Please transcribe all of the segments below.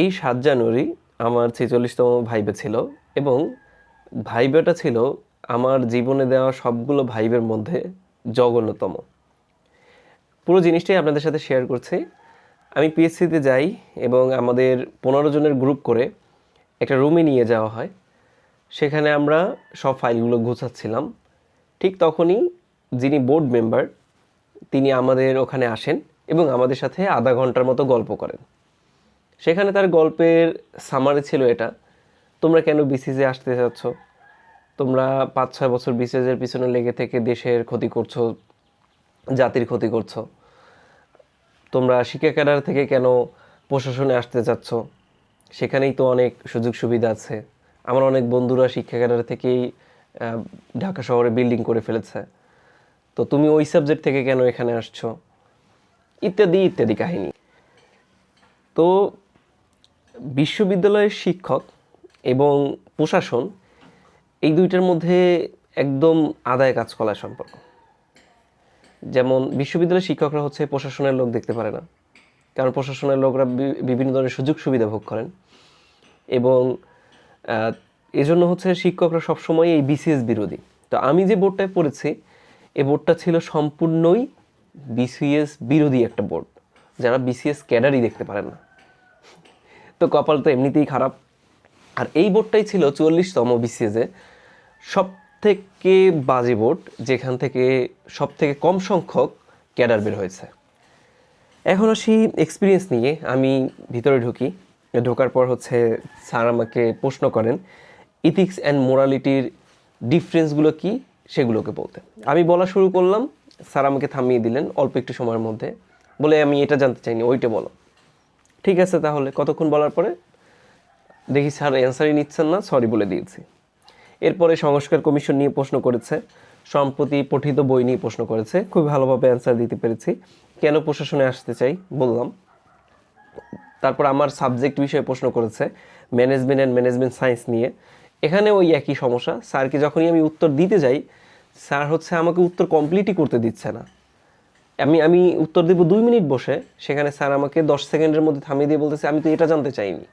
এই সাত জানুয়ারি আমার ছেচল্লিশতম ভাইবে ছিল এবং ভাইবেটা ছিল আমার জীবনে দেওয়া সবগুলো ভাইবের মধ্যে জঘন্যতম। পুরো জিনিসটাই আপনাদের সাথে শেয়ার করছি। আমি পিএসসিতে যাই এবং আমাদের পনেরো জনের গ্রুপ করে একটা রুমে নিয়ে যাওয়া হয়। সেখানে আমরা সব ফাইলগুলো গুছাচ্ছিলাম। ঠিক তখনই যিনি বোর্ড মেম্বার তিনি আমাদের ওখানে আসেন এবং আমাদের সাথে আধা ঘণ্টার মতো গল্প করেন। সেখানে তার গল্পের সামারি ছিল এটা। তোমরা কেন বিসিসে আসতে চাচ্ছ? তোমরা পাঁচ ছয় বছর বিসিএসের পিছনে লেগে থেকে দেশের ক্ষতি করছ, জাতির ক্ষতি করছ। তোমরা শিক্ষা ক্যাডার থেকে কেন প্রশাসনে আসতে চাচ্ছ? সেখানেই তো অনেক সুযোগ সুবিধা আছে। আমার অনেক বন্ধুরা শিক্ষা ক্যাডার থেকেই ঢাকা শহরে বিল্ডিং করে ফেলেছে। তো তুমি ওই সাবজেক্ট থেকে কেন এখানে আসছো? ইত্যাদি ইত্যাদি কাহিনী। তো বিশ্ববিদ্যালয়ের শিক্ষক এবং প্রশাসন এই দুইটার মধ্যে একদম আদায় কাজ করার সম্পর্ক। যেমন বিশ্ববিদ্যালয়ের শিক্ষকরা হচ্ছে প্রশাসনের লোক দেখতে পারে না, কারণ প্রশাসনের লোকরা বিভিন্ন ধরনের সুযোগ সুবিধা ভোগ করেন এবং এজন্য হচ্ছে শিক্ষকরা সবসময় এই বিসিএস বিরোধী। তো আমি যে বোর্ডটায় পড়েছি এই বোর্ডটা ছিল সম্পূর্ণই বিসিএস বিরোধী একটা বোর্ড, যারা বিসিএস ক্যাডারই দেখতে পারেন না। তো কপাল তো এমনিতেই খারাপ। আর এই বোর্ডটাই ছিল চুয়াল্লিশতম বিসিএসে সব থেকে বাজে বোর্ড, যেখান থেকে সব থেকে কম সংখ্যক ক্যাডার বের হয়েছে। এখন আসি এক্সপিরিয়েন্স নিয়ে। আমি ভিতরে ঢুকি। ঢোকার পর হচ্ছে স্যার আমাকে প্রশ্ন করেন ইথিক্স অ্যান্ড মোরালিটির ডিফারেন্সগুলো কি? সেগুলোকে বলতে। আমি বলা শুরু করলাম, স্যার আমাকে থামিয়ে দিলেন অল্প একটু সময়ের মধ্যে। বলে, আমি এটা জানতে চাইনি, ওইটা বলো। ঠিক আছে তাহলে, কতক্ষণ বলার পরে? দেখি স্যার অ্যান্সারই নিচ্ছেন না সরি বলে দিয়েছি। এরপরে সংস্কার কমিশন নিয়ে প্রশ্ন করেছে, সম্প্রতি পঠিত বই নিয়ে প্রশ্ন করেছে, খুব ভালোভাবে অ্যান্সার দিতে পেরেছি। কেন প্রশাসনে আসতে চাই? বললাম। তারপর আমার সাবজেক্ট বিষয়ে প্রশ্ন করেছে ম্যানেজমেন্ট অ্যান্ড ম্যানেজমেন্ট সায়েন্স নিয়ে। এখানে ওই একই সমস্যা। স্যারকে যখনই আমি উত্তর দিতে যাই, স্যার হচ্ছে আমাকে উত্তর কমপ্লিটই করতে দিচ্ছে না। আমি আমি উত্তর দেবো দুই মিনিট বসে, সেখানে স্যার আমাকে দশ সেকেন্ডের মধ্যে থামিয়ে দিয়ে বলতেছে, আমি তো এটা জানতে চাইনি।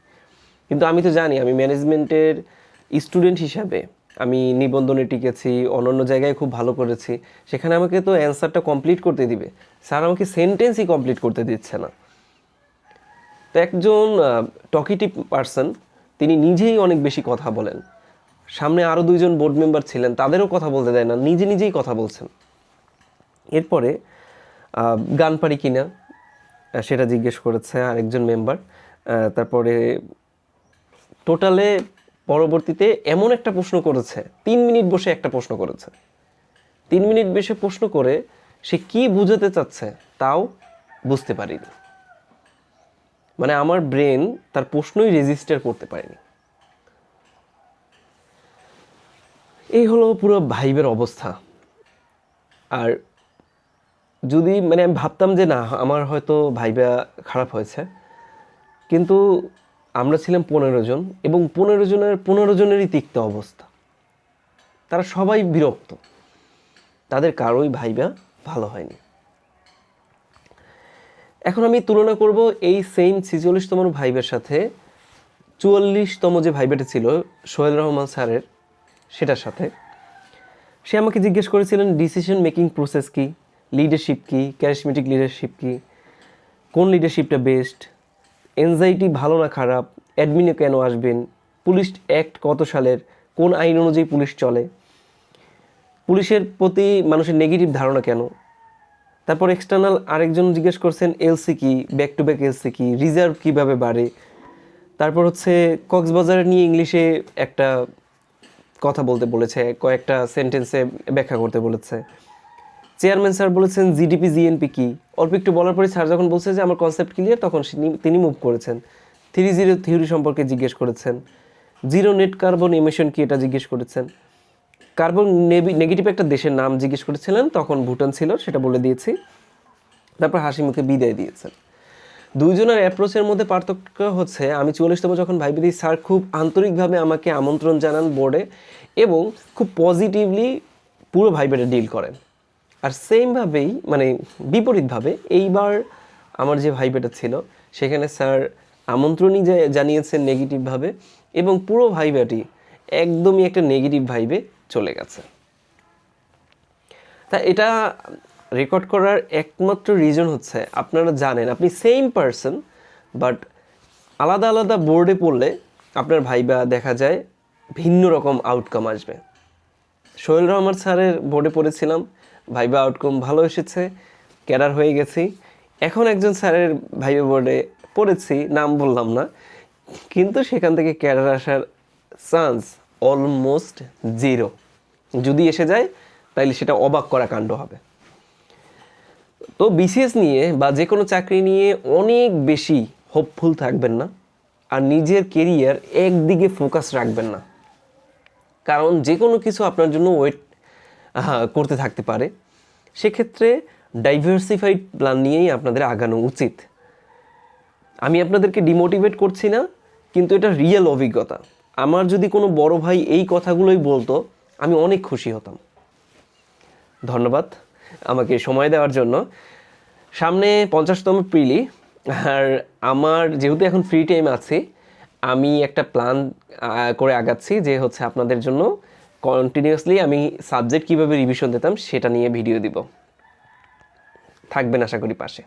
কিন্তু আমি তো জানি, আমি ম্যানেজমেন্টের স্টুডেন্ট হিসাবে আমি নিবন্ধনে টিকেছি, অন্যান্য জায়গায় খুব ভালো করেছি। সেখানে আমাকে তো অ্যান্সারটা কমপ্লিট করতে দিবে। স্যার আমাকে সেন্টেন্সই কমপ্লিট করতে দিচ্ছে না। তো একজন টকিটিভ পার্সন তিনি নিজেই অনেক বেশি কথা বলেন। সামনে আরও দুইজন বোর্ড মেম্বার ছিলেন, তাদেরও কথা বলতে দেয় না, নিজে নিজেই কথা বলছেন। এরপরে গান পারি কি না সেটা জিজ্ঞেস করেছে আরেকজন মেম্বার তারপরে টোটালে পরবর্তীতে এমন একটা প্রশ্ন করেছে, তিন মিনিট বসে একটা প্রশ্ন করেছে। তিন মিনিট বসে প্রশ্ন করে সে কি বুঝাতে চাচ্ছে তাও বুঝতে পারিনি। মানে আমার ব্রেন তার প্রশ্নই রেজিস্টার করতে পারেনি। এই হলো পুরো ভাইবের অবস্থা। আর যদি মানে আমি ভাবতাম যে না, আমার হয়তো ভাইবা খারাপ হয়েছে। কিন্তু আমরা ছিলাম পনেরো জন এবং পনেরো জনের, পনেরো জনেরই তিক্ত অবস্থা। তারা সবাই বিরক্ত। তাদের কারোই ভাইবা ভালো হয়নি। এখন আমি তুলনা করব এই সেম ছিচল্লিশতম ভাইবের সাথে চুয়াল্লিশতম যে ভাইবেটা ছিল, সোহেল রহমান স্যারের, সেটার সাথে। সে আমাকে জিজ্ঞেস করেছিলেন ডিসিশন মেকিং প্রসেস কি? লিডারশিপ কি? ক্যারিসমেটিক লিডারশিপ কি? কোন লিডারশিপটা বেস্ট এনজাইটি ভালো না খারাপ? অ্যাডমিনে কেন আসবেন? পুলিশ অ্যাক্ট কত সালের? কোন আইন অনুযায়ী পুলিশ চলে? পুলিশের প্রতি মানুষের নেগেটিভ ধারণা কেন? তারপর এক্সটার্নাল আরেকজন জিজ্ঞেস করছেন এলসি কি? ব্যাক টু ব্যাক এলসি কি? রিজার্ভ কীভাবে বাড়ে? তারপর হচ্ছে কক্সবাজার নিয়ে ইংলিশে একটা কথা বলতে বলেছে, কয়েকটা সেন্টেন্সে ব্যাখ্যা করতে বলেছে। চেয়ারম্যান স্যার বলেছেন, জিডিপি, জিএনপি কি? অল্প একটু বলার পরে স্যার যখন বলছে যে, আমার কনসেপ্ট ক্লিয়ার তখন তিনি- মুভ করেছেন। থ্রি জিরো থিওরি সম্পর্কে জিজ্ঞেস করেছেন। জিরো নেট কার্বন এমিশন কি এটা জিজ্ঞেস করেছেন। কার্বন নেগেটিভ একটা দেশের নাম জিজ্ঞেস করেছিলেন, তখন ভুটান ছিল, সেটা বলে দিয়েছি। তারপর হাসি মুখে বিদায় দিয়েছেন। দুইজনের অ্যাপ্রোচের মধ্যে পার্থক্য হচ্ছে, আমি চুয়াল্লিশতম যখন ভাইবে দিই স্যার খুব আন্তরিকভাবে আমাকে আমন্ত্রণ জানান বোর্ডে এবং খুব পজিটিভলি পুরো ভাইবেটা ডিল করেন। আর সেমভাবেই মানে বিপরীতভাবে, এইবার আমার যে ভাইবেটা ছিল, সেখানে স্যার আমন্ত্রণই জানিয়েছেন নেগেটিভভাবে এবং পুরো ভাইবাটি একদমই একটা নেগেটিভ ভাইবে চলে গেছে। তা এটা রেকর্ড করার একমাত্র রিজন হচ্ছে, আপনারা জানেন, আপনি সেম পারসন বাট আলাদা আলাদা বোর্ডে পড়লে আপনার ভাইবা দেখা যায় ভিন্ন রকম আউটকাম আসবে। সোহেল রহমান স্যারের বোর্ডে পড়েছিলাম ভাইবা আউটকাম ভালো এসেছে, ক্যাডার হয়ে গেছি। এখন একজন স্যারের ভাইবা বোর্ডে পড়েছি, নাম বললাম না। কিন্তু সেখান থেকে ক্যাডার আসার চান্স অলমোস্ট জিরো যদি এসে যায়, তাইলে সেটা অবাক করা কাণ্ড হবে। তো বিসিএস নিয়ে বা যে কোনো চাকরি নিয়ে অনেক বেশি হোপফুল থাকবেন না আর নিজের কেরিয়ার একদিকে ফোকাস রাখবেন না। কারণ যে কোনো কিছু আপনার জন্য ওয়েট করতে থাকতে পারে। সেক্ষেত্রে ডাইভার্সিফাইড প্ল্যান নিয়েই আপনাদের আগানো উচিত। আমি আপনাদেরকে ডিমোটিভেট করছি না, কিন্তু এটা রিয়েল অভিজ্ঞতা। আমার যদি কোনো বড় ভাই এই কথাগুলোই বলতো, আমি অনেক খুশি হতাম। ধন্যবাদ আমাকে সময় দেওয়ার জন্য। সামনে পঞ্চাশতম প্রিলি আর আমার যেহেতু এখন ফ্রি টাইম আছে, আমি একটা প্ল্যান করে আগাচ্ছি যে হচ্ছে আপনাদের জন্য কন্টিনিউয়াসলি আমি সাবজেক্ট কীভাবে রিভিশন দিতাম সেটা নিয়ে ভিডিও দিব। থাকবেন আশা করি পাশে।